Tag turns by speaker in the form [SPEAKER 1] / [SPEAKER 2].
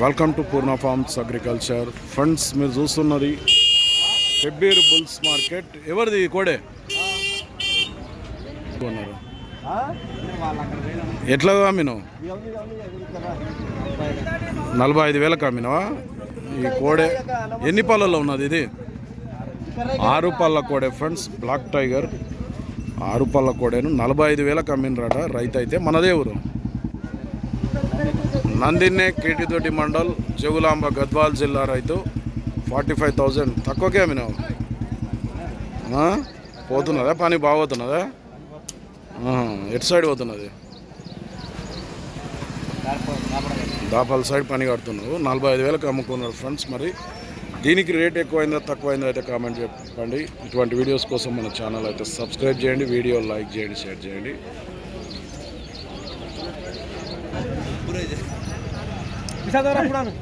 [SPEAKER 1] Welcome to Purna farms agriculture friends మీరు చూస్తున్నది Pebbair bulls market ఎవరిది ఈ కోడే? కొన్నారు ఎట్లా అమ్మినావు నలభై ఐదు వేలకు అమ్మినావా ఈ కోడే ఎన్ని పళ్ళల్లో ఉన్నది ఇది? ఆరు పళ్ళ కోడే ఫ్రెండ్స్ బ్లాక్ టైగర్ ఆరు పళ్ళ కోడేను నలభై ఐదు వేలకు అమ్మినరాట రైతు అయితే మనదే ఊరు. నందిన్నే కేటితోటి మండల్ చెగులాంబ గద్వాల్ జిల్లా రైతు ఫార్టీ ఫైవ్ థౌజండ్. తక్కువకే అమ్మినావు. పోతున్నదా పని బాగోతున్నదా ఎటు సైడ్ పోతున్నది? దాపాల సైడ్ పని కడుతున్నావు. నలభై ఐదు వేలకు అమ్ముకున్నాడు ఫ్రెండ్స్ మరి. దీనికి రేట్ ఎక్కువైందా తక్కువైందా అయితే కామెంట్ చెప్పండి. ఇటువంటి వీడియోస్ కోసం మన ఛానల్ అయితే సబ్స్క్రైబ్ చేయండి వీడియో లైక్ చేయండి షేర్ చేయండి.
[SPEAKER 2] বিশাল পুরানো।